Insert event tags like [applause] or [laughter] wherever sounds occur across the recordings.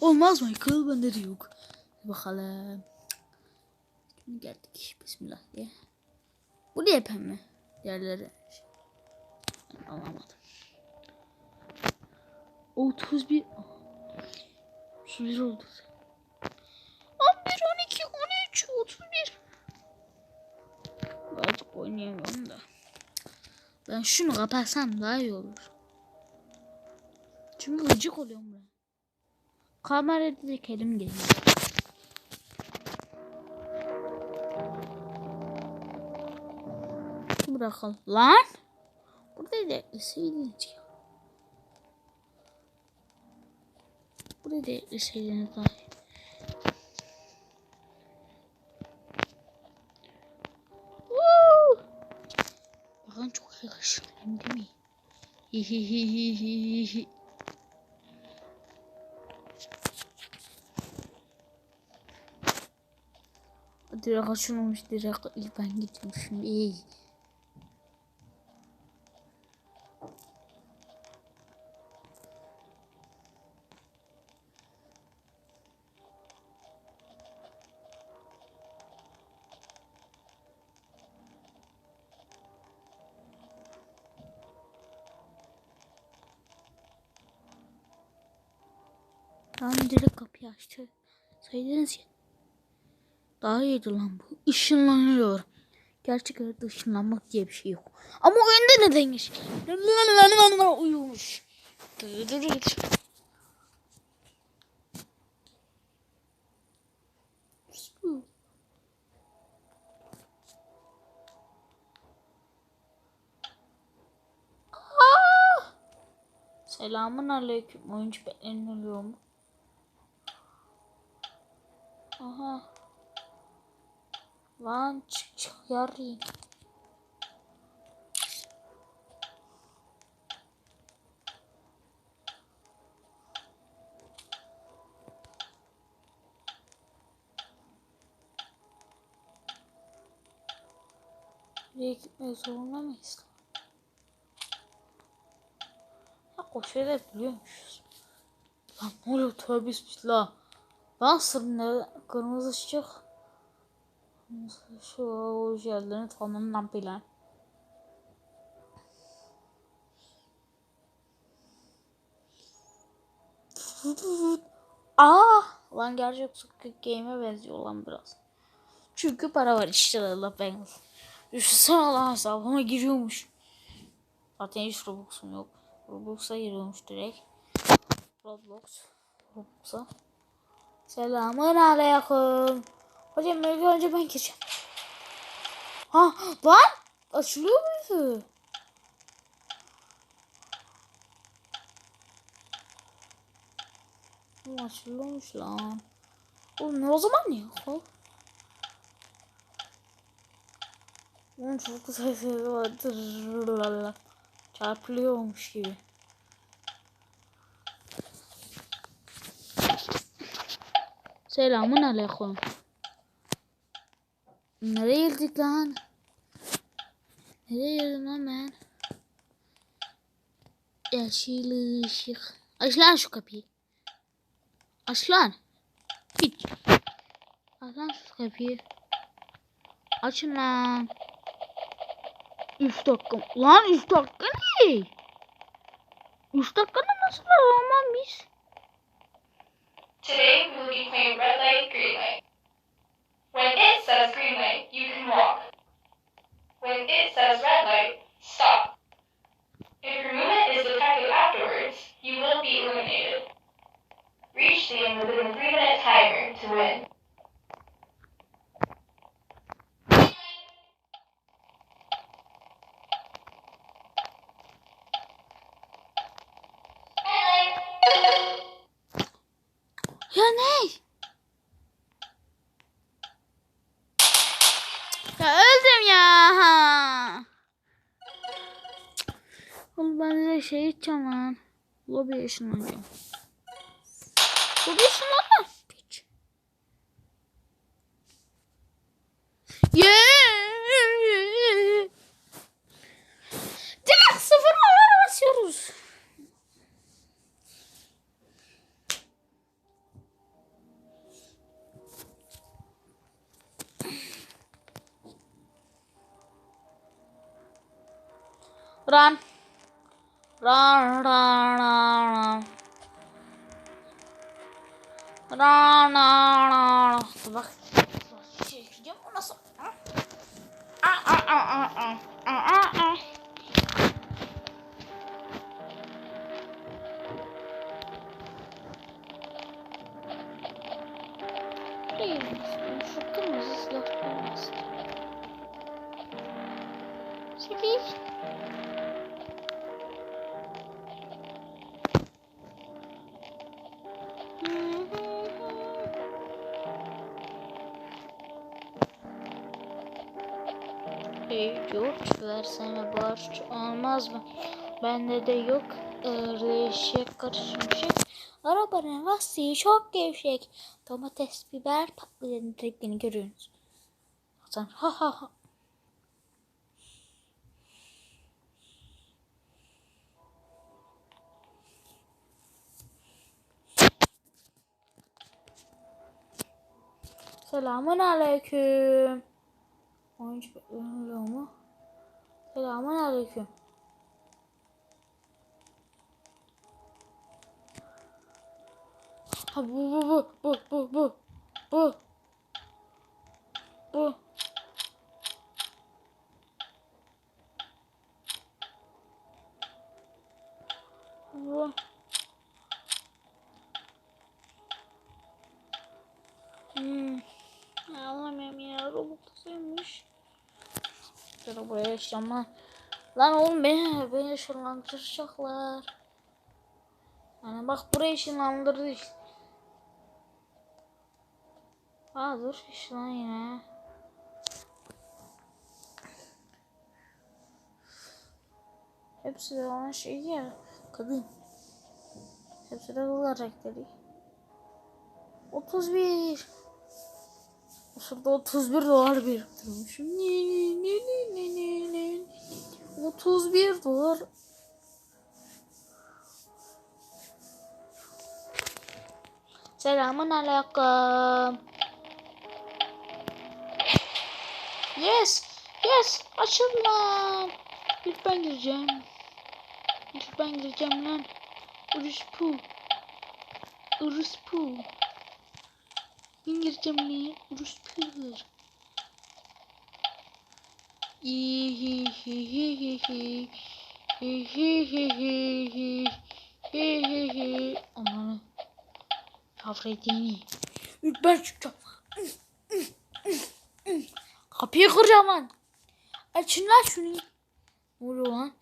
Olmaz Michael bende de yok. Bakalım. Şimdi geldik. Bismillah diye. Bu niye pembe? Diğerleri. Alamadım. 31 31 oldu. 11, 12, 13, 31. Artık oynayamıyorum da. Ben şunu kapatsam daha iyi olur. Çünkü gıcık oluyorum ben. Kamerada direkt elim geliyor. Bırakalım. Lan! Burada da ekleseydiniz ya. Burada da ekleseydiniz daha iyi. Bakın çok yakışıklıyım değil mi? Hihihihihihi. Direkt açılmamış direkt ilk ben gitmişim. İyi. Lan direkt kapıyı açtı. Saydınız ya. Daha iyiydi lan bu. Işınlanıyor. Gerçek hayatta ışınlanmak diye bir şey yok. Ama oyunda nedenmiş? Uyumuş. Selamun aleyküm. Oyuncu beğeniliyor mu? Aha. Lan çık çık yarayım. Buraya gitmek zorunda mıyız? Ha koşabiliyormuşuz. Lan ne oluyor tövbe bismillah. Ben sırrında kırmızı ışık. Hoş geldiniz falan filan. Aa, lan gerçek Squid Game'e benziyor lan biraz. Çünkü para var işte Allah ben. Düşünsene lan hesabıma giriyormuş. Zaten hiç Robux'um yok. Roblox'a giriyormuş direkt. Roblox. Roblox'a. Selamun aleyküm. Hocam ilk önce ben gireceğim. Ha lan açılıyor muydu? Açılıyormuş lan. Oğlum ne o zaman ya? Oğlum çok güzel sesi var. Çarpılıyormuş gibi. Selamun aleyküm. Nereye geldik lan? Nereye geldim lan ben? Yeşil ışık. Aç lan şu kapıyı. Aç lan. Git. Aç lan şu kapıyı. Açın lan. 3 dakika. Lan 3 dakika ne? 3 dakikada nasıl alamam biz? Today we will be playing red light, green light. When it says green light, you can walk. When it says red light, stop. If your movement is detected afterwards, you will be eliminated. Reach the end within the three minute timer to win. Ya ne? şey gideceğim lan. Lobiye ışınlanacağım. Lobiye ışınlanma. Piç. Yeah. Direkt sıfır numara basıyoruz. Run. Run, run, run, run. Run, run, run. Dur Bak. Çekeceğim o nasıl? Aa, aa. George versene borç olmaz mı? Bende de yok eşek karışmışık. Arabanın lastiği çok gevşek. Domates, biber, patlıcanın direklerini görüyorsunuz. Sen ha ha ha. Selamun aleyküm. Oyuncu bekleniliyor mu? Selamun aleyküm. Ha bu bu bu bu bu bu bu. Yaşama. Lan oğlum beni, beni ışınlandıracaklar. Yani bak buraya ışınlandırdı işte. Aa dur işte lan yine. Hepsi de olan şey ya. Kadın. Hepsi de dolar renkleri. 31. Şurada 31 dolar biriktirmişim. Ne ne ne ne ne ne ne. 31 dolar. Selamun aleyküm. Yes. Yes. Açıl lan. İlk ben gireceğim. İlk ben gireceğim lan. Urus pu. Urus pu. Hihihihihi. Hihihihihi. Hihihi. Aman. Şafretini. İlk ben çıkacağım. Kapıyı kıracağım lan. Açın lan şunu. Ne oluyor lan?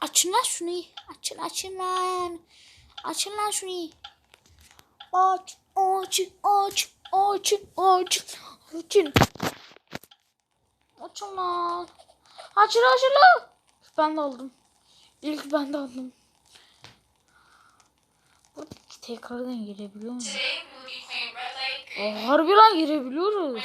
Açın lan şunu. Açın açın lan. Açın lan şunu. Aç aç aç Açın, açın, açın. Açın lan. Açın, açın lan. Ben de aldım. İlk ben de aldım. Buradaki tekrardan girebiliyor muyum? Oh, harbiden girebiliyoruz.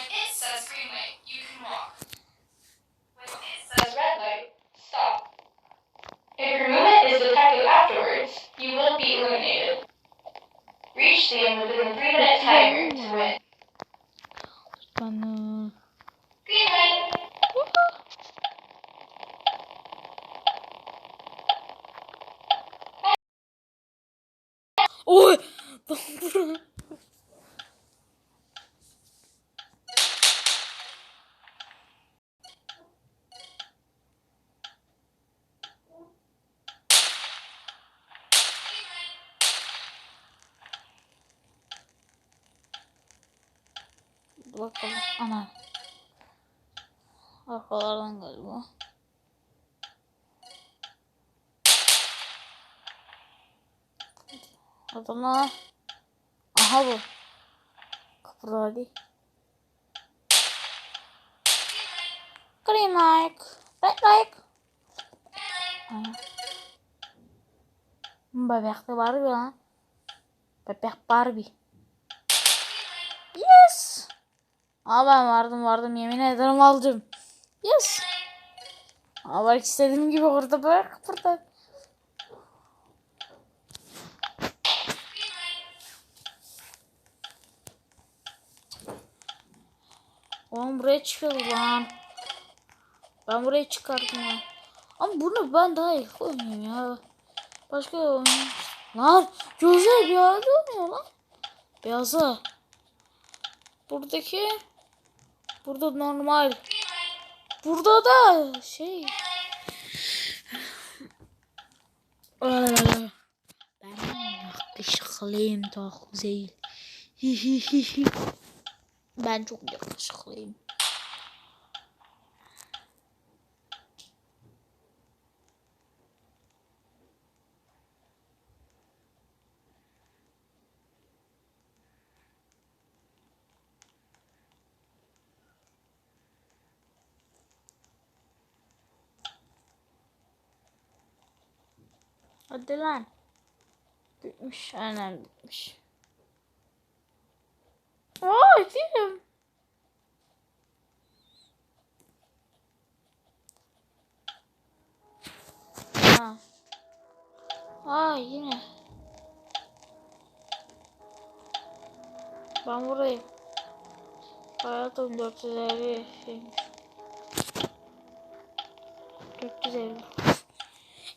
If your movement is detected afterwards, you will be eliminated. Reach the end within three minute timer to win sana. Bakalım. Ana. Arkalardan galiba. Adamlar. Aha bu. Kapıda hadi. Green light. Red. Aha. Bebek de Barbie lan. Bebek Barbie. Aa ben vardım vardım yemin ederim aldım. Yes. Aa bak istediğim gibi orada bak burada. Oğlum buraya çıkıyor lan. Ben buraya çıkardım ya. Ama bunu ben daha iyi oynuyorum ya. Başka oynuyorum. Lan gözler beyaz olmuyor lan. Beyazı. Buradaki burada normal. Burada da şey. Ben yakışıklıyım çok güzel. ben çok yakışıklıyım. Hadi lan. Bitmiş. Aynen bitmiş. Aa değilim. Ha. Aa yine. Ben burayı. Hayatım 450 şeymiş. 450.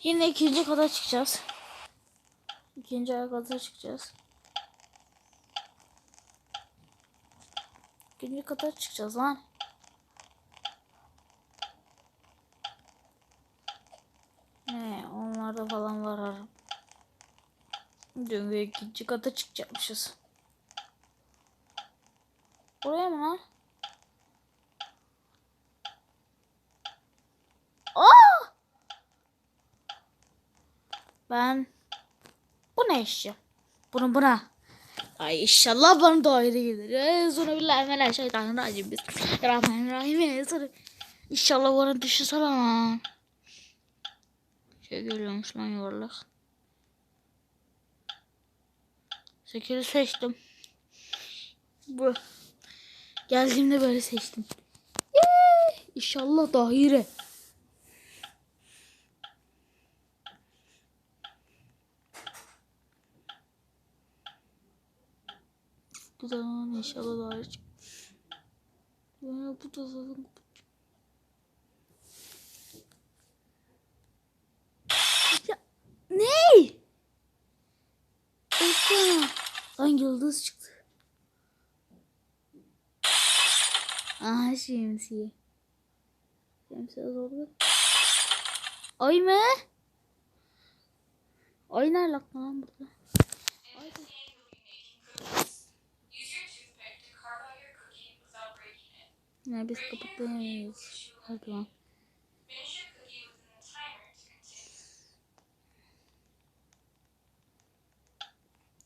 Yine ikinci kata çıkacağız. İkinci ay kata çıkacağız. İkinci kata çıkacağız lan. Ne onlarda falan var arım. Döngü ikinci kata çıkacakmışız. Buraya mı lan? Aa! Ben bu ne işi? Bunu buna. Ay inşallah bana da ayrı gelir. Ee, sonra billahi melen şeytanirracim biz. Rahmanirrahim. Sonra inşallah bana düşürse lan. Şey görüyormuş lan yuvarlak. Sekiri seçtim. Bu. Geldiğimde böyle seçtim. Yee! İnşallah daire. Bu da inşallah daire çık. Ya bu da zaten ne? Esra. Lan yıldız çıktı. Aha şemsiye. Şemsiye zorlu. Ay mı? Ay nerede lan burada? Ay da- Use your toothpick to carve out your cookie without breaking it. Ne biz kapattayız. Hadi lan. Finish your cookie within the timer to continue.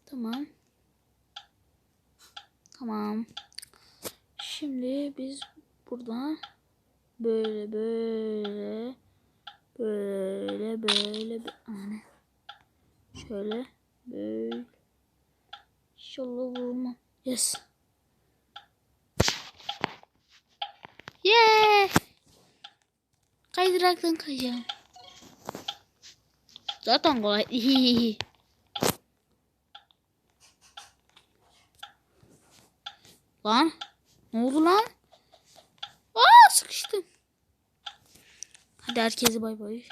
Tamam. Tamam. Şimdi biz buradan böyle böyle böyle böyle böyle şöyle böyle İnşallah vurma. Yes. Yeah. Kaydıraktan kayacağım. Zaten kolay. [laughs] Lan. Ne oldu lan? Aa sıkıştım. Hadi herkese bay bay.